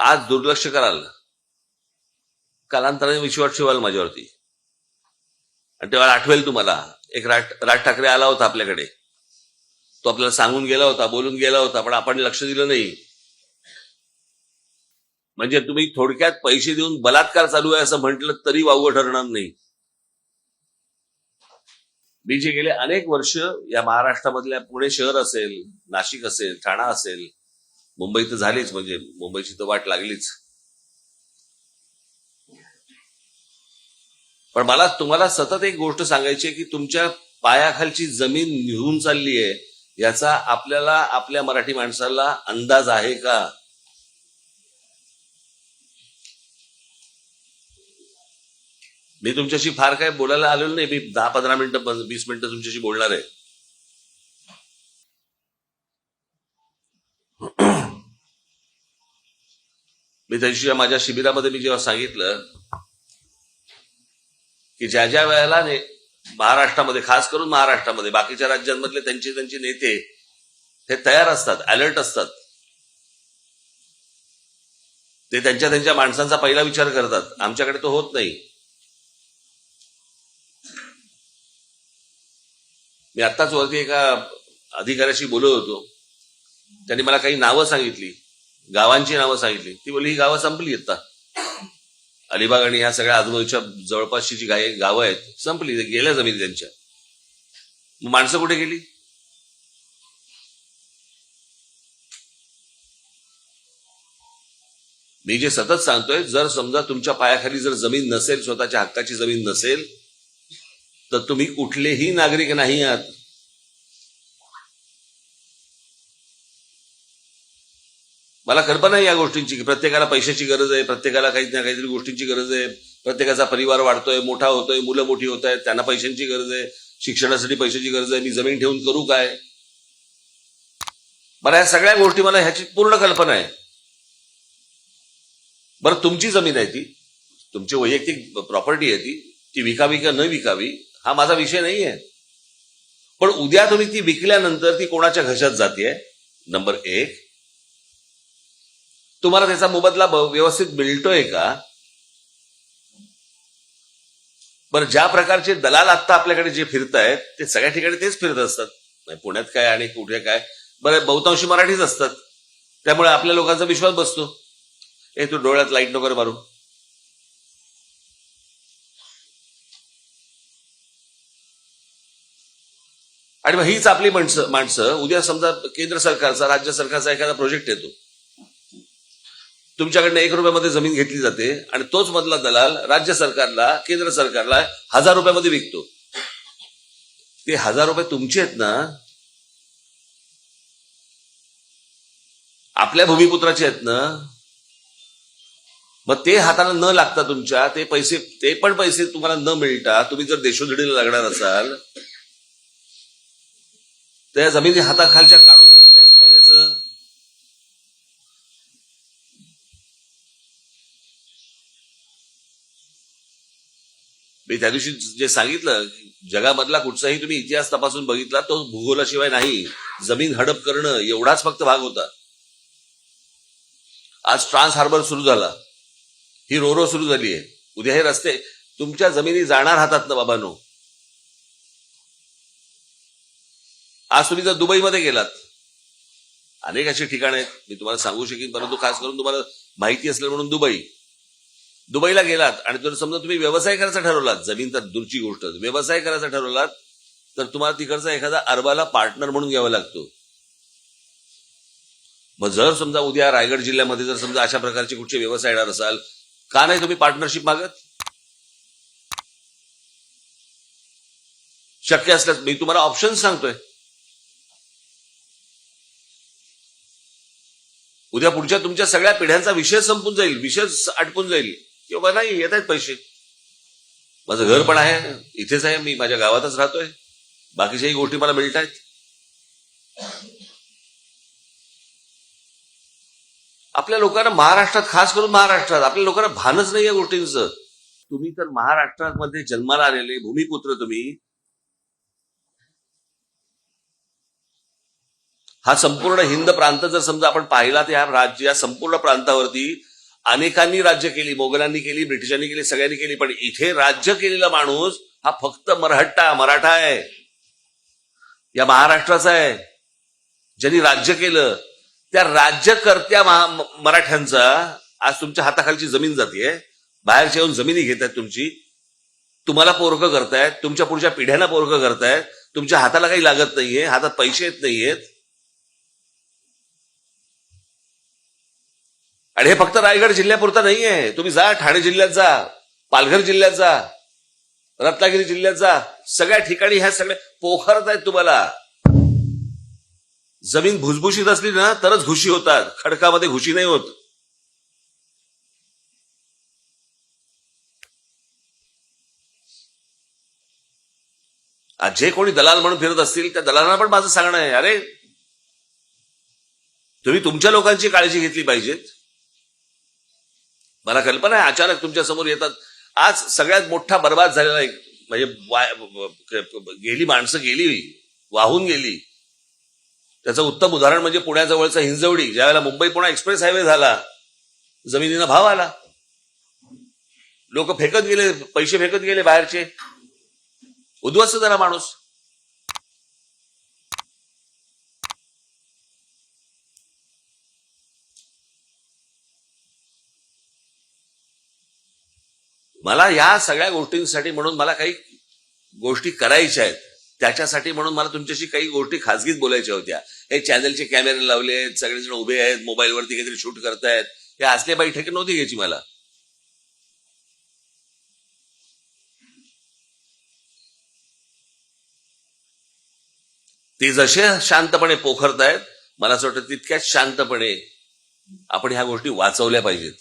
आज दुर्लक्ष कराल कालांतराने विश्वास ठेवाल माझ्यावरती. आणि तेव्हा आठवेल तुम्हाला एक राज राज ठाकरे आला होता आपल्याकडे. तो आपल्याला सांगून गेला होता बोलून गेला होता पण आपण लक्ष दिलं नाही. म्हणजे तुम्ही थोडक्यात पैसे देऊन बलात्कार चालू आहे असं म्हटलं तरी वावगं ठरणार नाही. मी जे गेले अनेक वर्ष या महाराष्ट्रामधल्या पुणे शहर असेल नाशिक असेल ठाणा असेल मुंबई तर झालीच म्हणजे मुंबईची तर वाट लागलीच. पण मला तुम्हाला सतत एक गोष्ट सांगायची आहे की तुमच्या पायाखालची जमीन निघून चालली आहे याचा आपल्याला आपल्या मराठी माणसाला अंदाज आहे का? मी तुमच्याशी फार काय बोलायला आलेलो नाही मी दहा पंधरा मिनिटं वीस मिनिटं तुमच्याशी बोलणार आहे. मी त्या माझ्या शिबिरामध्ये मी जेव्हा सांगितलं की ज्या ज्या वेळेला ने- महाराष्ट्रामध्ये खास करून महाराष्ट्रामध्ये बाकीच्या राज्यांमधले त्यांचे त्यांचे नेते हे तयार असतात अलर्ट असतात. ते त्यांच्या त्यांच्या माणसांचा पहिला विचार करतात. आमच्याकडे तो होत नाही. मी आत्ताच वरती एका अधिकाऱ्याशी बोलत होतो. त्यांनी मला काही नावं सांगितली. गावांची नावं सांगितली. ती बोलली ही गावं संपली आता अलिबाग आणि ह्या सगळ्या आजूबाजूच्या जवळपासची जी गाय गावं आहेत संपली. गेल्या जमिनी त्यांच्या. मग माणसं कुठे गेली? मी जे सतत सांगतोय जर समजा तुमच्या पायाखाली जर जमीन नसेल स्वतःच्या हक्काची जमीन नसेल तर तुम्ही कुठलेही नागरिक नाही आहात. मला कल्पना आहे या गोष्टींची की प्रत्येकाला पैशाची गरज आहे प्रत्येकाला काही ना काहीतरी गोष्टींची गरज आहे. प्रत्येकाचा परिवार वाढतोय मोठा होतोय मुलं मोठी होत आहेत त्यांना पैशांची गरज आहे शिक्षणासाठी पैशाची गरज आहे मी जमीन ठेवून करू काय? मला या सगळ्या गोष्टी मला ह्याची पूर्ण कल्पना आहे. बरं तुमची जमीन आहे ती. तुमची वैयक्तिक प्रॉपर्टी आहे ती. ती विकावी का न विकावी हा माझा विषय नाही आहे. पण उद्या तुम्ही ती विकल्यानंतर ती कोणाच्या घशात जाते नंबर एक. तुम्हाला त्याचा मोबदला व्यवस्थित मिळतोय का? बरं ज्या प्रकारचे दलाल आत्ता आपल्याकडे जे फिरत आहेत ते सगळ्या ठिकाणी तेच फिरत असतात. पुण्यात काय आणि कुठे काय? बरं बहुतांशी मराठीच असतात. त्यामुळे आपल्या लोकांचा विश्वास बसतो. ए तू डोळ्यात लाइट नको मारू. आणि मग हीच आपली माणसं माणसं. उद्या समजा केंद्र सरकारचा राज्य सरकारचा एखादा प्रोजेक्ट येतो. तुमच्याकडनं एक रुपयामध्ये जमीन घेतली जाते आणि तोच मधला दलाल राज्य सरकारला केंद्र सरकारला हजार रुपयामध्ये विकतो. ते हजार रुपये तुमचे आहेत ना आपल्या भूमिपुत्राचे आहेत ना मग ते हाताला न लागता तुमच्या ते पैसे ते पण पैसे तुम्हाला न मिळता तुम्ही जर देशोधडीला लागणार असाल त्या जमिनी हाताखालच्या काढून करायचं काय त्याचं मी त्या दिवशी जे सांगितलं जगामधला कुठचाही तुम्ही इतिहास तपासून बघितला तो भूगोलाशिवाय नाही. जमीन हडप करणं एवढाच फक्त भाग होता. आज ट्रान्स हार्बर सुरू झाला. ही रोरो सुरू झाली आहे. उद्या हे रस्ते तुमच्या जमिनी जाणार हातात ना बाबांनो. आज तुम्ही जर दुबईमध्ये गेलात अनेक अशी ठिकाणं आहेत मी तुम्हाला सांगू शकेन परंतु खास करून तुम्हाला माहिती असलं म्हणून दुबई. दुबईला गेलात आणि जर समजा तुम्ही व्यवसाय करायचा ठरवलात जमीन तर दूरची गोष्ट. व्यवसाय करायचा ठरवलात तर तुम्हाला तिकडचा एखादा अरबाला पार्टनर म्हणून घ्यावा लागतो. मग जर समजा उद्या रायगड जिल्ह्यामध्ये जर समजा अशा प्रकारचे कुठचे व्यवसाय येणार असाल का नाही तुम्ही पार्टनरशिप मागत? शक्य असल्यास मी तुम्हाला ऑप्शन सांगतोय. उद्या पुढच्या तुमच्या सगळ्या पिढ्यांचा विषय संपून जाईल विषय आटपून जाईल. किंवा नाही येत आहेत पैसे. माझं घर पण आहे इथेच आहे मी माझ्या गावातच राहतोय. बाकीच्याही गोष्टी मला मिळत आहेत आपल्या लोकांना महाराष्ट्रात खास करून महाराष्ट्रात आपल्या लोकांना भानच नाही या गोष्टींचं. तुम्ही तर महाराष्ट्रामध्ये जन्माला आलेले भूमिपुत्र तुम्ही. हा संपूर्ण हिंद प्रांत जर समजा आपण पाहिला तर या राज्य या संपूर्ण प्रांतावरती अनेकांनी राज्य केली मोगलांनी केली ब्रिटिशांनी केली सगळ्यांनी केली पण इथे राज्य केलेला माणूस हा फक्त मराठा मराठा आहे. या महाराष्ट्राचा आहे. ज्यांनी राज्य केलं त्या राज्यकर्त्या मराठ्यांचा आज तुमच्या हाताखालची जमीन जाते बाहेरच्या येऊन जमिनी घेत आहेत तुमची. तुम्हाला पोरकं करतायत तुमच्या पुढच्या पिढ्यांना पोरकं करतायत तुमच्या हाताला काही लागत नाहीये हातात पैसे येत नाहीयेत. आणि हे फक्त रायगड जिल्ह्यापुरता नाहीये. तुम्ही जा ठाणे जिल्ह्यात जा पालघर जिल्ह्यात जा रत्नागिरी जिल्ह्यात जा. सगळ्या ठिकाणी ह्या सगळ्या पोखरत आहेत तुम्हाला. जमीन भुसभुशीत असली ना तरच घुशी होतात. खडकामध्ये घुशी नाही होत. जे कोणी दलाल म्हणून फिरत असतील त्या दलालांना पण माझं सांगणं आहे. अरे तुम्ही तुमच्या लोकांची काळजी घेतली पाहिजेत. मला कल्पना आहे अचानक तुमच्यासमोर येतात. आज सगळ्यात मोठा बर्बाद झालेला एक म्हणजे गेली माणसं गेली वाहून गेली. त्याचं उत्तम उदाहरण म्हणजे पुण्याजवळचा हिंजवडी ज्यावेळेला मुंबई पुणे एक्सप्रेस हायवे झाला जमिनीला भाव आला. लोक फेकत गेले पैसे फेकत गेले बाहेरचे. उद्ध्वस्त झाला माणूस. मला या सगळ्या गोष्टींसाठी म्हणून मला काही गोष्टी करायच्या आहेत. त्याच्यासाठी म्हणून मला तुमच्याशी काही गोष्टी खाजगीत बोलायच्या होत्या. हे चॅनलचे कॅमेरे लावले आहेत सगळेजण उभे आहेत मोबाईलवरती काहीतरी शूट करतायत. हे असले बैठकी नव्हती घ्यायची मला. ते जसे शांतपणे पोखरतायत मला असं वाटतं तितक्याच शांतपणे आपण ह्या गोष्टी वाचवल्या पाहिजेत.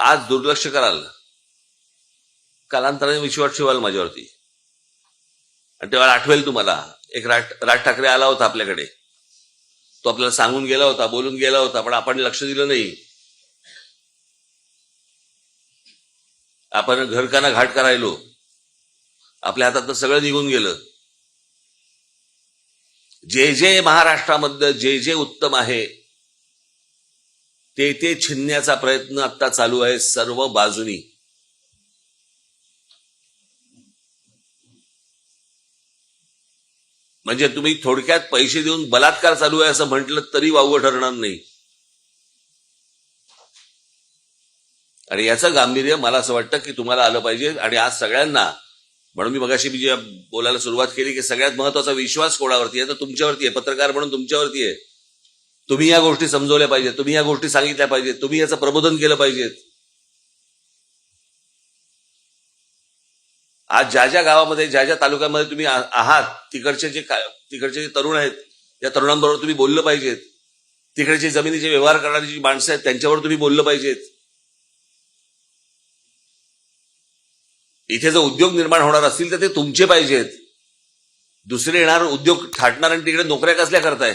आज दुर्लक्ष कराल. कालांतराने विश्वास ठेवाल माझ्यावरती. आणि तेव्हा आठवेल तुम्हाला एक राज राज ठाकरे आला होता आपल्याकडे. तो आपल्याला सांगून गेला होता बोलून गेला होता पण आपण लक्ष दिलं नाही. आपण घरकाना घाट करायलो. आपल्या हातात सगळं निघून गेलं. जे जे महाराष्ट्रामध्ये जे जे उत्तम आहे ते ते छिनण्याचा प्रयत्न आता चालू आहे सर्व बाजूनी. म्हणजे तुम्ही थोडक्यात पैसे देऊन बलात्कार चालू आहे असं म्हटलं तरी वावगं ठरणार नाही. आणि याचं गांभीर्य मला असं वाटतं की तुम्हाला आलं पाहिजे. आणि आज सगळ्यांना म्हणून मी मगाशी मी जे बोलायला सुरुवात केली की सगळ्यात महत्त्वाचा विश्वास कोणावरती आहे? तर तुमच्यावरती आहे पत्रकार म्हणून तुमच्यावरती आहे. तुम्ही या गोष्टी समजवल्या पाहिजेत तुम्ही या गोष्टी सांगितल्या पाहिजेत तुम्ही याचं प्रबोधन केलं पाहिजेत. आज ज्या ज्या गावामध्ये ज्या ज्या तालुक्यामध्ये तुम्ही आहात तिकडचे जे तिकडचे जे तरुण आहेत त्या तरुणांबरोबर तुम्ही बोललं पाहिजेत. तिकडचे जमिनीचे व्यवहार करणारी जी माणसं आहेत त्यांच्यावर तुम्ही बोललं पाहिजेत. इथे जर उद्योग निर्माण होणार असतील तर ते तुमचे पाहिजेत. दुसरे येणार उद्योग थाटणार आणि तिकडे नोकऱ्या कसल्या करताय?